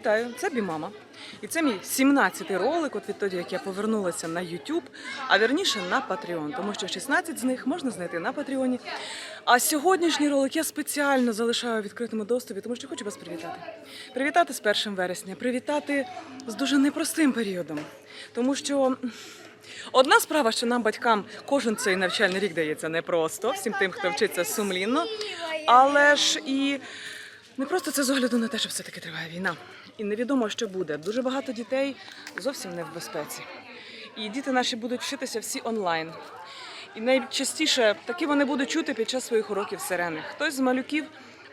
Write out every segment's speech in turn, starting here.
Вітаю, це Бімама. І це мій 17-й ролик, от відтоді, як я повернулася на YouTube, а вірніше на Patreon, тому що 16 з них можна знайти на Патреоні. А сьогоднішній ролик я спеціально залишаю в відкритому доступі, тому що хочу вас привітати. Привітати з 1 вересня, привітати з дуже непростим періодом. Тому що Одна справа, що нам, батькам, кожен цей навчальний рік дається непросто, всім тим, хто вчиться сумлінно, але ж і не просто це з огляду на те, що все-таки триває війна. І невідомо, що буде. Дуже багато дітей зовсім не в безпеці. І діти наші будуть вчитися всі онлайн. І найчастіше таки вони будуть чути під час своїх уроків сирени. Хтось з малюків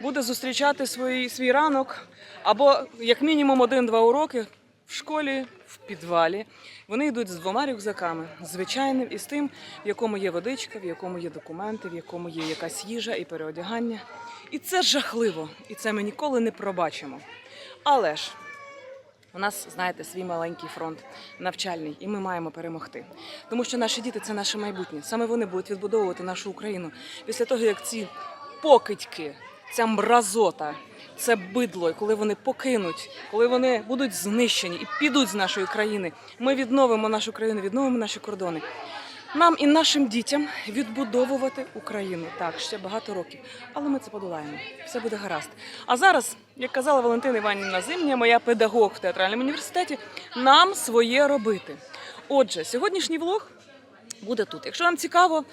буде зустрічати свій, свій ранок або як мінімум один-два уроки в школі, в підвалі. Вони йдуть з двома рюкзаками, звичайним і з тим, в якому є водичка, в якому є документи, в якому є якась їжа і переодягання. І це жахливо, і це ми ніколи не пробачимо. Але ж у нас, знаєте, свій маленький фронт навчальний, і ми маємо перемогти. Тому що наші діти це наше майбутнє. Саме вони будуть відбудовувати нашу Україну після того, як ці покидьки, ця мразота, це бидло, і коли вони покинуть, коли вони будуть знищені і підуть з нашої країни, ми відновимо нашу країну, відновимо наші кордони. Нам і нашим дітям відбудовувати Україну. Так, ще багато років. Але ми це подолаємо. Все буде гаразд. А зараз, як казала Валентина Іванівна Зимня, моя педагог в театральному університеті, нам своє робити. Отже, сьогоднішній влог буде тут. Якщо вам цікаво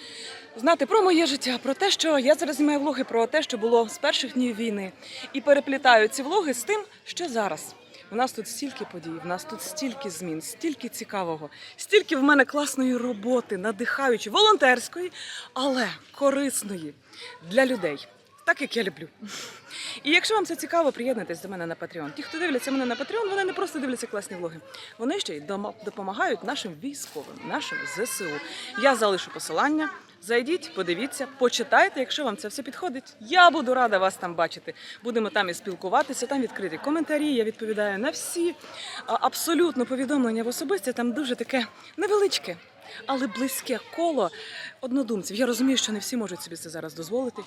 знати про моє життя, про те, що я зараз знімаю влоги про те, що було з перших днів війни, і переплітаю ці влоги з тим, що зараз. У нас тут стільки подій, в нас тут стільки змін, стільки цікавого, стільки в мене класної роботи, надихаючої, волонтерської, але корисної для людей. Так як я люблю. І якщо вам це цікаво, приєднуйтесь до мене на Patreon. Ті, хто дивляться мене на Patreon, вони не просто дивляться класні влоги. Вони ще й допомагають нашим військовим, нашим ЗСУ. Я залишу посилання. Зайдіть, подивіться, почитайте, якщо вам це все підходить. Я буду рада вас там бачити. Будемо там і спілкуватися. Там відкриті коментарі. Я відповідаю на всі абсолютно повідомлення в особисті. Там дуже таке невеличке, але близьке коло однодумців. Я розумію, що не всі можуть собі це зараз дозволити.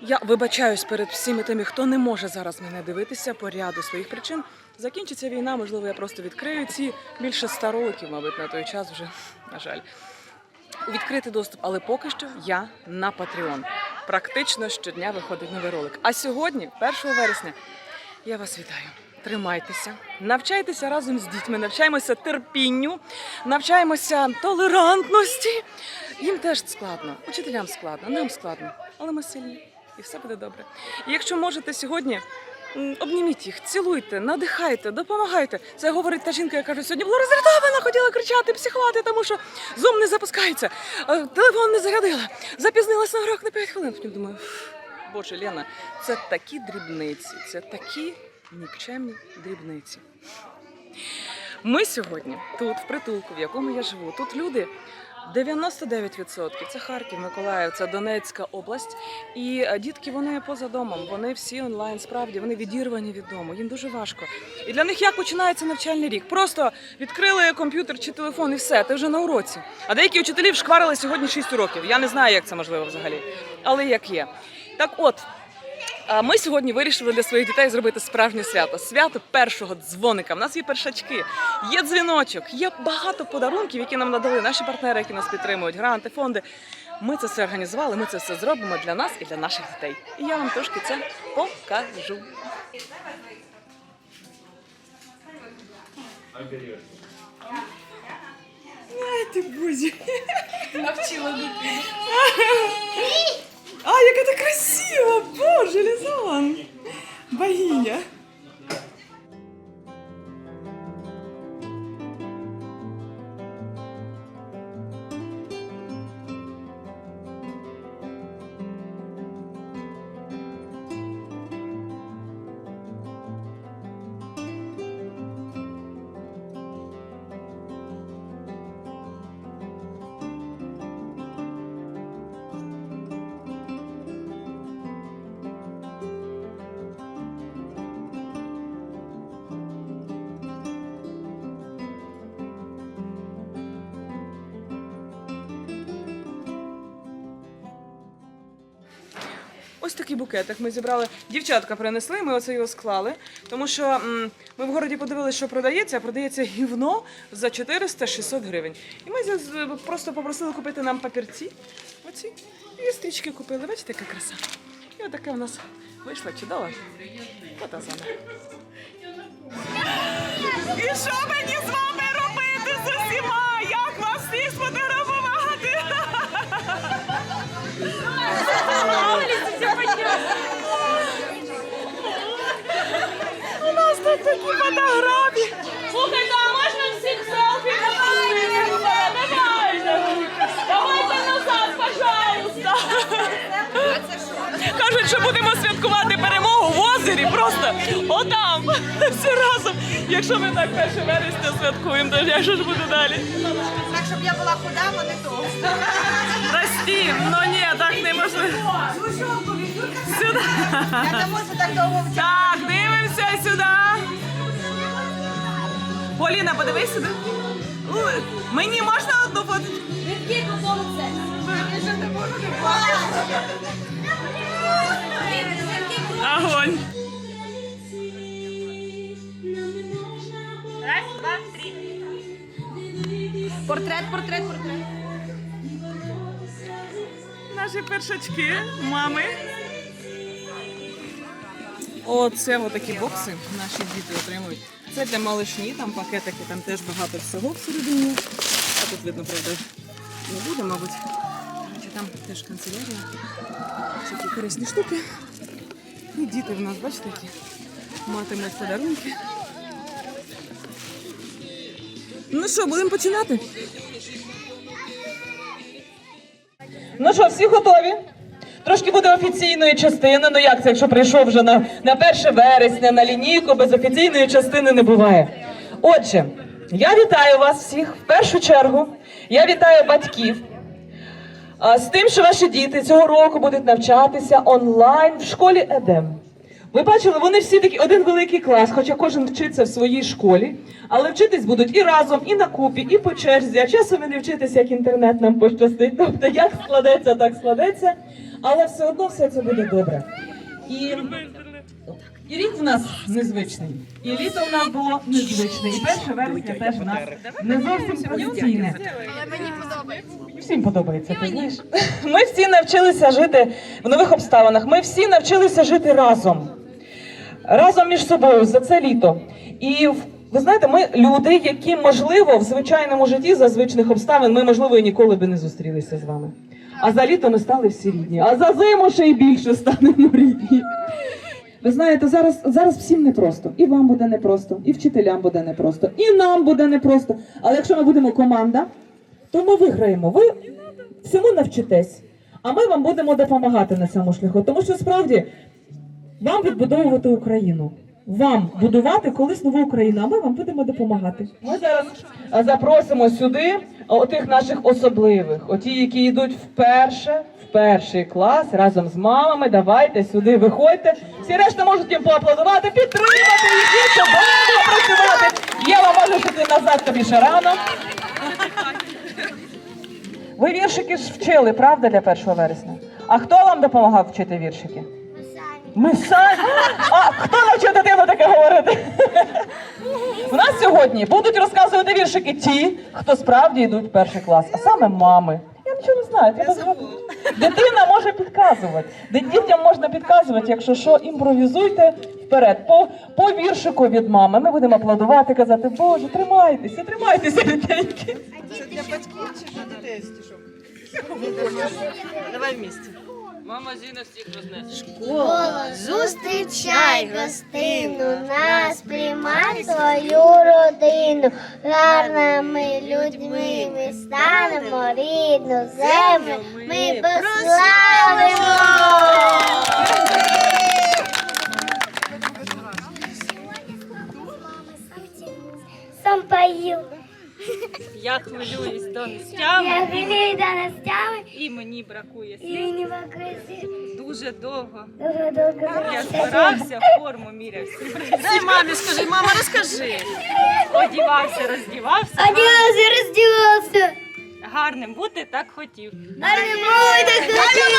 Я вибачаюсь перед всіми тими, хто не може зараз мене дивитися по ряду своїх причин. Закінчиться війна, можливо, я просто відкрию ці більше ста років, мабуть, на той час вже, на жаль. У відкритий доступ, але поки що я на Patreon. Практично щодня виходить новий ролик. А сьогодні, 1 вересня, я вас вітаю. Тримайтеся, навчайтеся разом з дітьми, навчаємося терпінню, навчаємося толерантності. Їм теж складно, учителям складно, нам складно, але ми сильні і все буде добре. І якщо можете сьогодні. Обніміть їх, цілуйте, надихайте, допомагайте. Це говорить та жінка, яка каже, сьогодні була розрятована, хотіла кричати, психувати, тому що зум не запускається, е, телефон не зарядила, запізнилась на урок на 5 хвилин. Потім думаю, боже, Лена, це такі дрібниці, це такі нікчемні дрібниці. Ми сьогодні тут, в притулку, в якому я живу, тут люди. 99% це Харків, Миколаїв, це Донецька область. І е, дітки вони поза домом. Вони всі онлайн, справді вони відірвані від дому. Їм дуже важко. І для них як починається навчальний рік? Просто відкрили комп'ютер чи телефон, і все, ти вже на уроці. А деякі учителі вшкварили сьогодні 6 років. Я не знаю, як це можливо взагалі, але як є. Так от. А Ми сьогодні вирішили для своїх дітей зробити справжнє свято свято першого дзвоника. В нас є першачки, є дзвіночок, є багато подарунків, які нам надали наші партнери, які нас підтримують, гранти, фонди. Ми це все організували. Ми це все зробимо для нас і для наших дітей. І я вам трошки це покажу. Ай ти бузі. Навчила дитину. А, яка ти красива! Боже, Лізон! Богиня! Такий букетик. Ми зібрали. Дівчатка принесли, ми оце його склали. Тому що м, ми в городі подивилися, що продається, а продається гівно за 400-600 гривень. І ми з- просто попросили купити нам папірці. Оці. І стрічки купили. Бачите, яка краса. І отаке в нас вийшло чудово. Саме. І що мені такі фотографії. Слухайте, а можна всіх селфі? Давайте. Давайте назад, пожалуйста. Кажуть, що будемо святкувати перемогу в озері, просто отам, всі разом. Якщо ми так 1 вересня святкуємо, то як же ж буде далі? Так, щоб я була худа, а не товста. Прості, ну ні, так неможливо. Сюди. Я не можу так довго втягнути. Так, дивимося сюди. Поліна, подивись сюди. Мені можна одну фоточку? Огонь. Раз, два, три. Портрет, портрет, портрет. Наші першачки, мами. Оце отакі бокси наші діти отримують. Це для малишні, там пакетики, там теж багато всього всередині. А тут видно, правда, не буде, мабуть. Чи там теж канцелярія. Всякі корисні штуки. І діти в нас, бачите, які матимуть подарунки. Ну що, будемо починати? Ну що, всі готові? Трошки буде офіційної частини. Ну як це, якщо прийшов вже на, на 1 вересня на лінійку, без офіційної частини не буває. Отже, я вітаю вас всіх в першу чергу. Я вітаю батьків. А, з тим, що ваші діти цього року будуть навчатися онлайн в школі Едем. Ви бачили, вони всі такі один великий клас, хоча кожен вчиться в своїй школі, але вчитись будуть і разом, і на купі, і по черзі. А часом і не вчитися, як інтернет нам пощастить. Тобто, як складеться, так складеться. Але все одно все це буде добре. І, і рік в нас незвичний, і літо в нас було незвичне, і перше вересня теж в нас не зовсім традиційне. Всім подобається, ти знаєш. Ми всі навчилися жити в нових обставинах. Ми всі навчилися жити разом. Разом між собою за це літо. І ви знаєте, ми люди, які, можливо, в звичайному житті за звичних обставин, ми, можливо, і ніколи би не зустрілися з вами. А за літо ми стали всі рідні. А за зиму ще й більше станемо рідні. Ви знаєте, зараз, зараз всім непросто. І вам буде непросто, і вчителям буде непросто, і нам буде непросто. Але якщо ми будемо команда, то ми виграємо. Ви всьому навчитесь, а ми вам будемо допомагати на цьому шляху. Тому що справді вам відбудовувати Україну. Вам будувати колись нову Україну, а ми вам будемо допомагати. Ми зараз е, запросимо сюди отих наших особливих, оті, які йдуть вперше, в перший клас разом з мамами. Давайте сюди виходьте. Всі решта можуть їм поаплодувати, підтримати їх, вони працювати. Єва, можеш іти назад, тобі ще рано. Ви віршики ж вчили, правда, для 1 вересня? А хто вам допомагав вчити віршики? Ми самі. А хто навчив дитину таке говорити? У нас сьогодні будуть розказувати віршики ті, хто справді йдуть в перший клас, а саме мами. Я нічого не знаю. Треба згадати. Дитина може підказувати. Дітям можна підказувати, якщо що, імпровізуйте вперед. По, по віршику від мами. Ми будемо аплодувати, казати, Боже, тримайтеся, тримайтеся, дітеньки. Це для батьків чи для дітей? Давай дитянки. Мама Зіна всіх рознесе. Зустрічай гостину, нас приймай свою родину. Гарними людьми ми станемо рідну землю. Ми прославимо. Я хвилююсь до нестями Я грію до настями і мені бракує і слів не вакрисі. дуже довго. Дуже довго. Я старався, форму мірявся. Дай мамі, скажи, мама, розкажи. Одівався, роздівався. Одівався, роздівався. Гарним бути так хотів. А не буде хотів.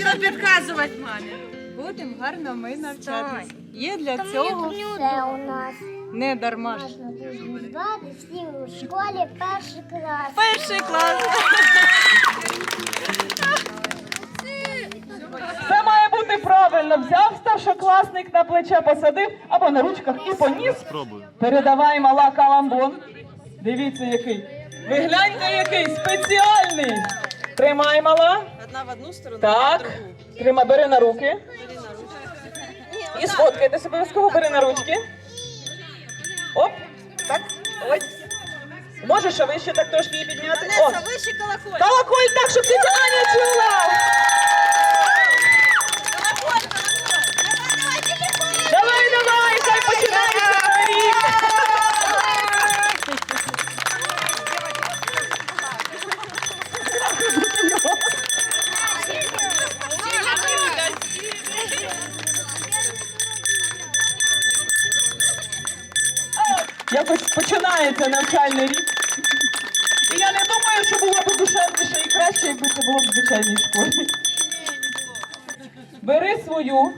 що підказувати мамі. Будемо гарно ми навчатися. Є для цього у нас. Не дарма. ж. Можна дуже звати всі у школі перший клас. Перший клас. Це має бути правильно. Взяв старшокласник на плече, посадив або на ручках і поніс. Передавай мала каламбон. Дивіться, який. Ви гляньте, який спеціальний. Тримай мала. Одна в одну сторону, Так. Тримай, бери на руки. І сфоткайтесь обов'язково, бери на ручки. Оп. Так. Ось. Можеш ще вище так трошки її підняти. О. Колоколь так, щоб ти Аня чула. Якось починається навчальний рік. І я не думаю, що було б душевніше і краще, якби це було в звичайній школі. Бери свою.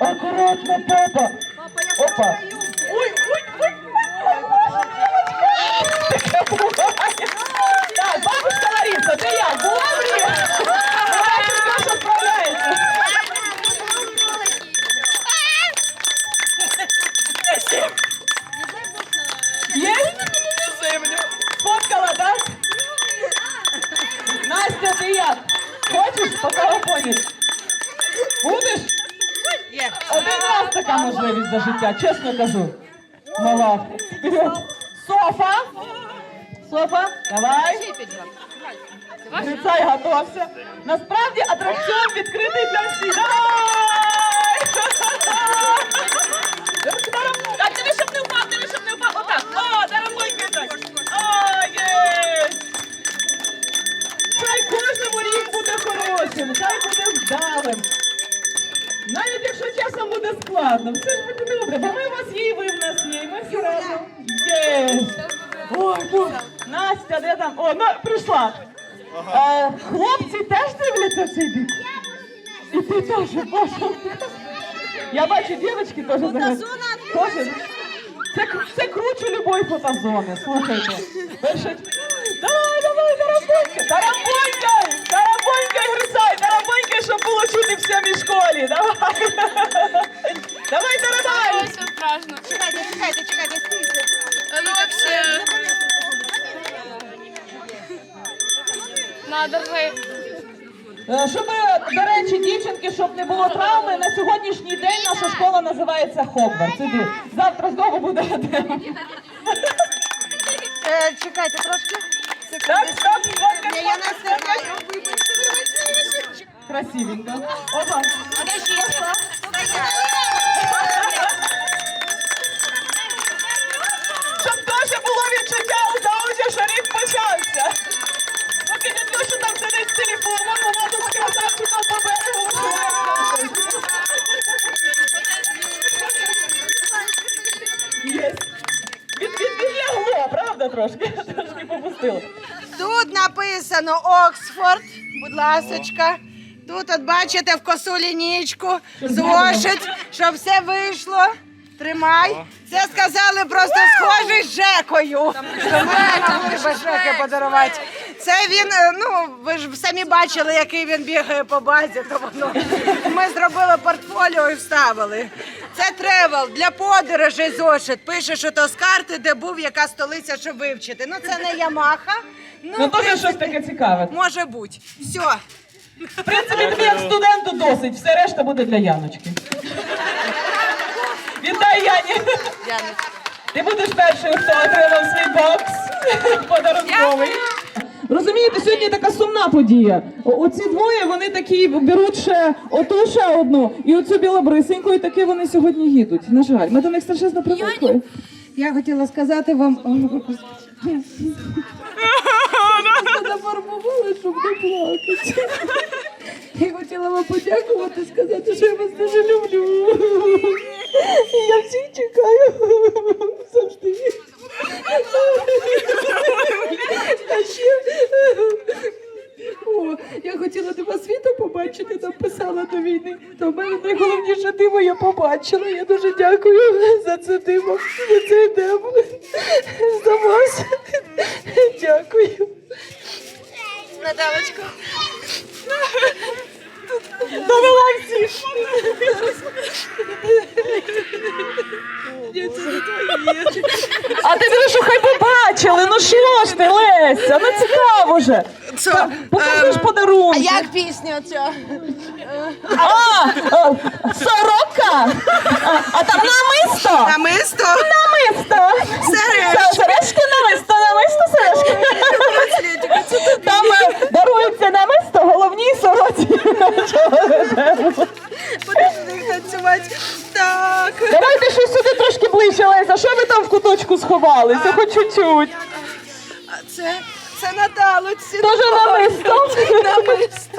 Аккуратно, папа. Опа. Хочеш по? Будеш? Один раз така можливість за життя, чесно кажу. Мала. Софа. Софа, давай. Грицай, готовся. Насправді атракціон відкритий для всіх. Вдалим. Навіть якщо часом буде складно, все ж буде добре, бо ми у вас є, і ви в нас є, і ми всі разом. Є! Ой, ну, Настя, де там? О, ну, прийшла. Е, хлопці теж дивляться в цей бік? І ти теж, боже. Я бачу, дівчатки теж. Теж? Це, це круче любої фотозони, слухайте. Перше... Давай, давай, тарабонькай, тарабонькай, тарабонькай, грицай, тарабонькай, щоб було чути в сьомій школі, давай. Давай, тарабай. Чекайте, чекайте, чекайте, стійте. Ну вообще. Надо же. Е, Щоб, до речі, дівчинки, щоб не було травми, на сьогоднішній день наша школа називається Хогвартс. Іди. Завтра знову буде тема. Е, чекайте трошки. Так, стоп, я не встигаю. Красивенько. Опа. Щоб теж було відчуття у що рік почався. Поки не то, що там сидить з телефоном, вона тут з красавчиком по берегу відлягло, правда, трошки? Трошки попустило. Тут написано Оксфорд, будь ласочка. Тут от бачите в косу лінічку, зошит, щоб все вийшло. Тримай. Це сказали просто схожий з Жекою. Без Жеки подарувати. Це він, е, ну ви ж самі бачили, який він бігає по базі, то воно ми зробили портфоліо і вставили. Це тревел для подорожей зошит. Пише, що то з карти, де був, яка столиця, щоб вивчити. Ну це не Ямаха. Ну, в теж щось таке цікаве. Може бути. Все. В принципі, тобі як студенту досить, все решта буде для Яночки. Вітай, Яні! Ти будеш першою, хто отримав свій бокс подарунковий. Розумієте, сьогодні така сумна подія. Оці двоє вони такі беруть ще оту ще одну і оцю білобрисеньку, і таки вони сьогодні їдуть. На жаль, ми до них страшенно привикли. Я хотіла сказати вам. Зафарбували, щоб не плакати. Я хотіла вам подякувати, сказати, що я вас дуже люблю. І я всіх чекаю завжди. А ще о, я хотіла тебе світу побачити, написала до війни. То в мене найголовніше диво я побачила. Я дуже дякую за це диво, за цей дем. За вас. Дякую. Наталочко. Довела всіх! А ти що хай побачили, ну що ж ти, Леся, ну цікаво же. Це, Покажи ж а подарунки. як пісня ця? А, сорока? А, там намисто? Намисто? Намисто. Сережки. Сережки намисто, намисто, сережки. Там е, дарується намисто головній сороці. Подожди танцювати. Так. Давайте щось сюди трошки ближче, Леся. Що ви там в куточку сховалися? Хоч чуть-чуть. А Це, це Наталочці. Тоже намисто. Намисто.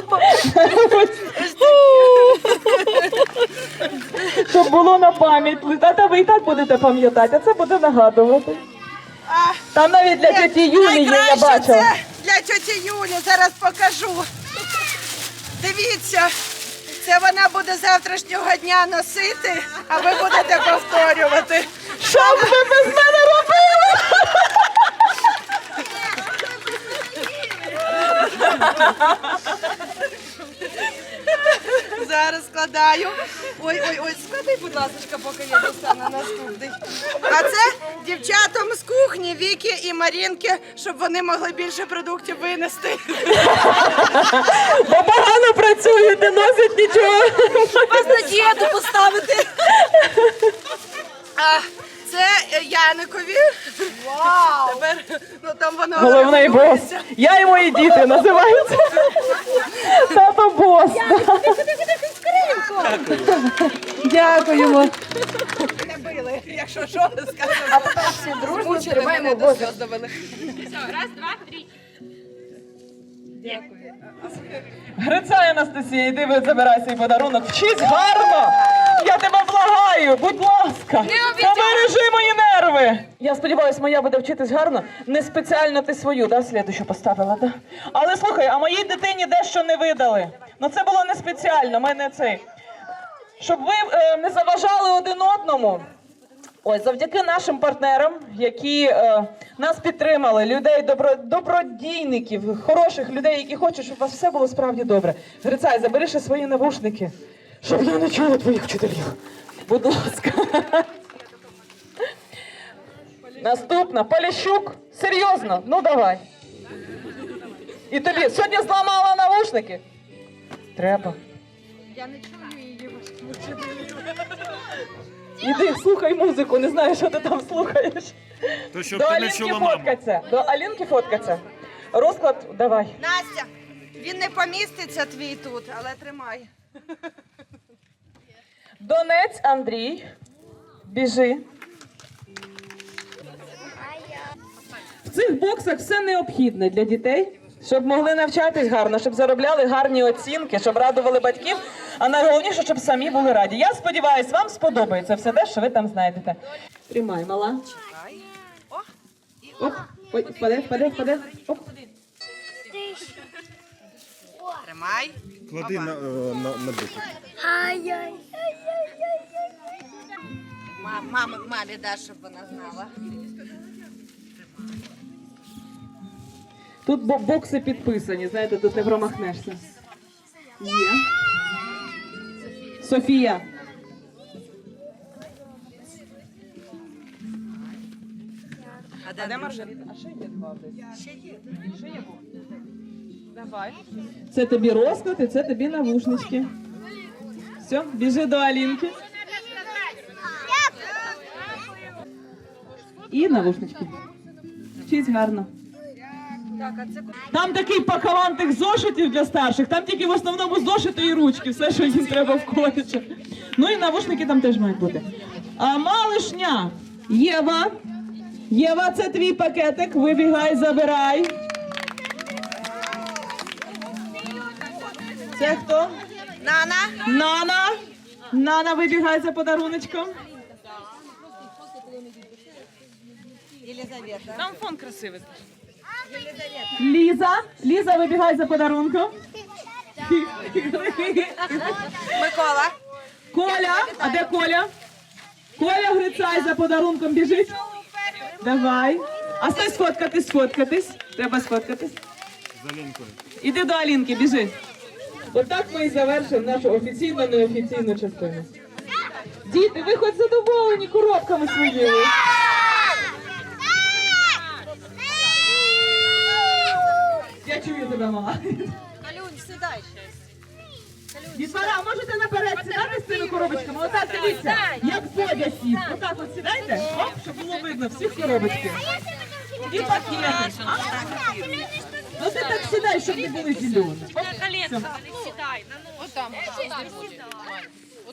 Щоб було на пам'ять. А та ви і так будете пам'ятати, а це буде нагадувати. Там навіть для тіті Юлії я найкраще бачила. це для тьоті Юлі. Зараз покажу. Дивіться. Це вона буде завтрашнього дня носити, а ви будете повторювати. Що б ви без мене робили? Зараз складаю. Ой, ой, ой, склади, будь ласка, поки я достану наступний. А це дівчатам з кухні Віки і Марінки, щоб вони могли більше продуктів винести. Бо погано працюють, не носять нічого. Вас на дієту поставити. А це Яникові. Вау! Тепер ну там воно Головний бос. регулюється. Я і мої діти називаються. Тато бос. Дякуємо. Не били, якщо що, скажемо. А потім всі дружно тримаємо до сльоз довели. Грицай Анастасія, йди забирай свій подарунок. Вчись гарно! Я тебе благаю, будь ласка, та бережи мої нерви. Я сподіваюся, моя буде вчитись гарно. Не спеціально ти свою, да, слідущу поставила, да? Але слухай, а моїй дитині дещо не видали. Ну це було не спеціально, ми не цей. Щоб ви е, не заважали один одному. Ось завдяки нашим партнерам, які е, нас підтримали, людей добро, добродійників, хороших людей, які хочуть, щоб у вас все було справді добре. Грицай, забери ще свої навушники, щоб я не чула твоїх вчителів. Будь ласка. Наступна Поліщук. Серйозно, ну давай. І тобі сьогодні зламала навушники? Треба. Я не її. Іди, слухай музику, не знаю, що ти там слухаєш. То щоб До ти не Алінки чула маму. фоткаться. До Алінки фоткаться. Розклад давай. Настя, він не поміститься твій тут, але тримай. Донець Андрій. Біжи. В цих боксах все необхідне для дітей, щоб могли навчатись гарно, щоб заробляли гарні оцінки, щоб радували батьків. А найголовніше, щоб самі були раді. Я сподіваюся, вам сподобається все те, що ви там знайдете. Тримай, мала. Оп, ой, впаде, впаде, впаде. Оп. Тримай. Клади на, е, на, на биту. Ай-яй. Мам, мамі, мамі дай, щоб вона знала. Тут бокси підписані, знаєте, тут не промахнешся. Є. Софія. А де Маргарита? А ще є два десь? Ще є. Ще є Давай. Це тобі розклад і це тобі навушнички. Все, біжи до Алінки. І навушнички. Вчись гарно. Там такий пакаван тих зошитів для старших, там тільки в основному зошити і ручки, все, що їм треба в коледжі. Ну і навушники там теж мають бути. А малишня, Єва, Єва, це твій пакетик, вибігай, забирай. Це хто? Нана. Нана. Нана вибігає за подаруночком. Єлизавета. Там фон красивий. Ліза. Ліза вибігає за подарунком. Микола. Коля. А де Коля? Коля Грицай за подарунком біжить. Давай. А стой сфоткатись, сфоткатись. Треба сфоткатись. Іди до Алінки, біжи. Отак ми і завершимо нашу офіційну неофіційну частину. Діти, ви хоч задоволені коробками своїми. Я чую тебе, мама. Калюнь, сідай щас. Дітвора, можете наперед сідати з цими коробочками. Отак дивіться, як Бодя сів. Отак от сідайте, оп, щоб було видно всіх коробочки. І пакети. А? Ну ти так сідай, щоб не були зелені.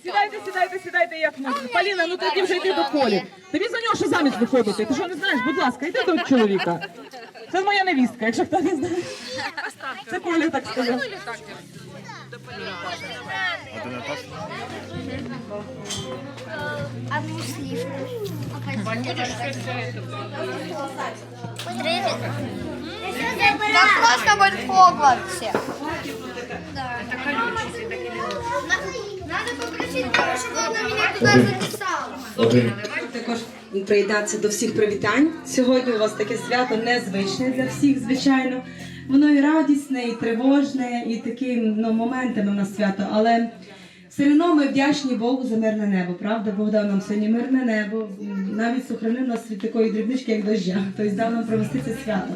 Сідайте, сідайте, сідайте, як можна. Поліна, ну тоді вже йди до Колі. Тобі за нього що заміж виходити? Ти що не знаєш? Будь ласка, йди до чоловіка. Це моя невістка, якщо хто не знає. Це Коля так сказав. Одну сливку. Как классно будет в Хогвартсе. Да. Это колючий. Надо попросить маму, чтобы она меня туда записала. Також приєднатися до всіх привітань. Сьогодні у вас таке свято незвичне для всіх, звичайно. Воно і радісне, і тривожне, і таким ну, моментами на свято. Але все одно ми вдячні Богу за мирне небо. Правда, Бог дав нам сьогодні мирне небо. Навіть сохранив нас від такої дрібнички, як дождя. Тобто дав нам провести це свято.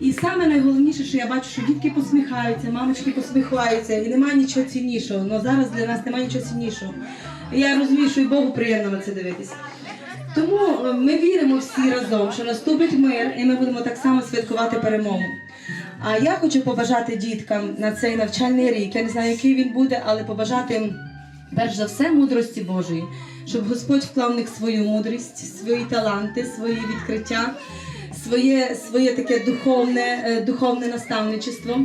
І саме найголовніше, що я бачу, що дітки посміхаються, мамочки посміхаються, і немає нічого ціннішого. Ну зараз для нас немає нічого ціннішого. Я розумію, що і Богу приємно на це дивитися. Тому е, ми віримо всі разом, що наступить мир, і ми будемо так само святкувати перемогу. А я хочу побажати діткам на цей навчальний рік. Я не знаю, який він буде, але побажати перш за все мудрості Божої, щоб Господь вклав в них свою мудрість, свої таланти, свої відкриття, своє, своє таке духовне, е, духовне наставничество.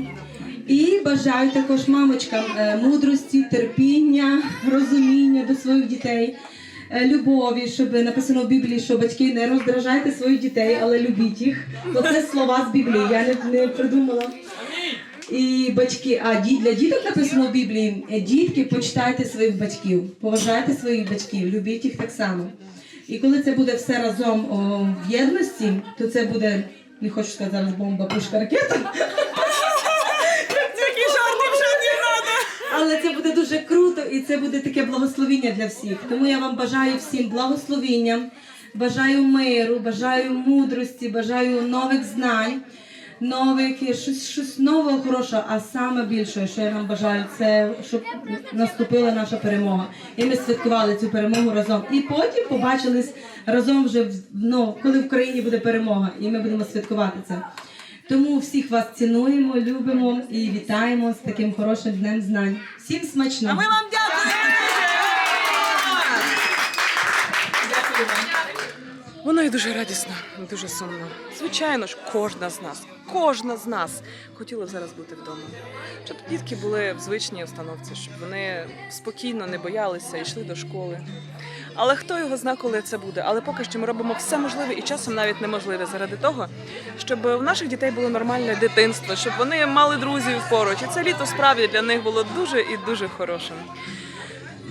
І бажаю також мамочкам е, мудрості, терпіння, розуміння до своїх дітей, е, любові, щоб написано в Біблії, що батьки не роздражайте своїх дітей, але любіть їх. Бо це слова з Біблії, я не, не придумала. І батьки, а для діток написано в Біблії: дітки, почитайте своїх батьків, поважайте своїх батьків, любіть їх так само. І коли це буде все разом о, в єдності, то це буде, не хочу сказати зараз бомба, пушка, ракета. Але це буде дуже круто і це буде таке благословіння для всіх. Тому я вам бажаю всім благословіння, бажаю миру, бажаю мудрості, бажаю нових знань, нових щось, щось нового хорошого. А саме більше, що я нам бажаю, це щоб наступила наша перемога. І ми святкували цю перемогу разом. І потім побачились разом вже ну, коли в країні буде перемога, і ми будемо святкувати це. Тому всіх вас цінуємо, любимо і вітаємо з таким хорошим днем знань. Всім смачного! Ми вам дякуємо! Воно і дуже радісно, і дуже сумно. Звичайно ж, кожна з нас, кожна з нас хотіла б зараз бути вдома. Щоб дітки були в звичній установці, щоб вони спокійно не боялися і йшли до школи. Але хто його зна, коли це буде? Але поки що ми робимо все можливе і часом навіть неможливе заради того, щоб у наших дітей було нормальне дитинство, щоб вони мали друзів поруч. І це літо справді для них було дуже і дуже хорошим.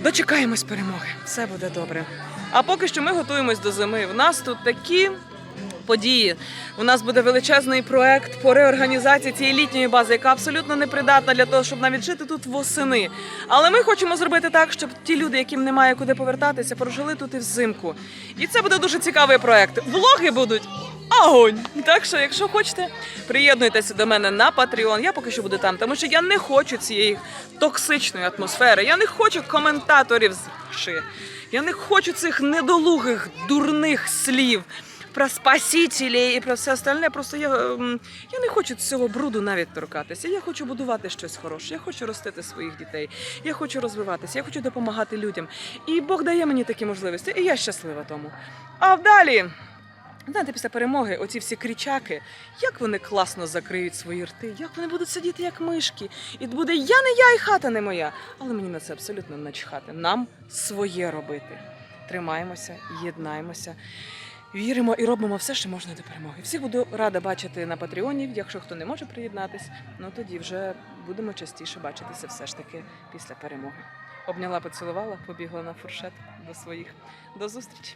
Дочекаємось перемоги, все буде добре. А поки що ми готуємось до зими. В нас тут такі події. У нас буде величезний проект по реорганізації цієї літньої бази, яка абсолютно непридатна для того, щоб навіть жити тут восени. Але ми хочемо зробити так, щоб ті люди, яким немає куди повертатися, прожили тут і взимку. І це буде дуже цікавий проект. Влоги будуть. Огонь! Так що, якщо хочете, приєднуйтеся до мене на Patreon. Я поки що буду там, тому що я не хочу цієї токсичної атмосфери. Я не хочу коментаторів з. Я не хочу цих недолугих, дурних слів про спасителі і про все остальне. Просто я, ем, я не хочу цього бруду навіть торкатися. Я хочу будувати щось хороше. Я хочу ростити своїх дітей. Я хочу розвиватися, я хочу допомагати людям. І Бог дає мені такі можливості, і я щаслива тому. А далі. Знаєте, після перемоги оці всі кричаки, як вони класно закриють свої рти, як вони будуть сидіти як мишки. І буде я не я і хата не моя. Але мені на це абсолютно начхати. Нам своє робити. Тримаємося, єднаємося. Віримо і робимо все, що можна до перемоги. Всіх буду рада бачити на Патреоні. Якщо хто не може приєднатись, ну тоді вже будемо частіше бачитися все ж таки після перемоги. Обняла, поцілувала, побігла на фуршет до своїх. До зустрічі!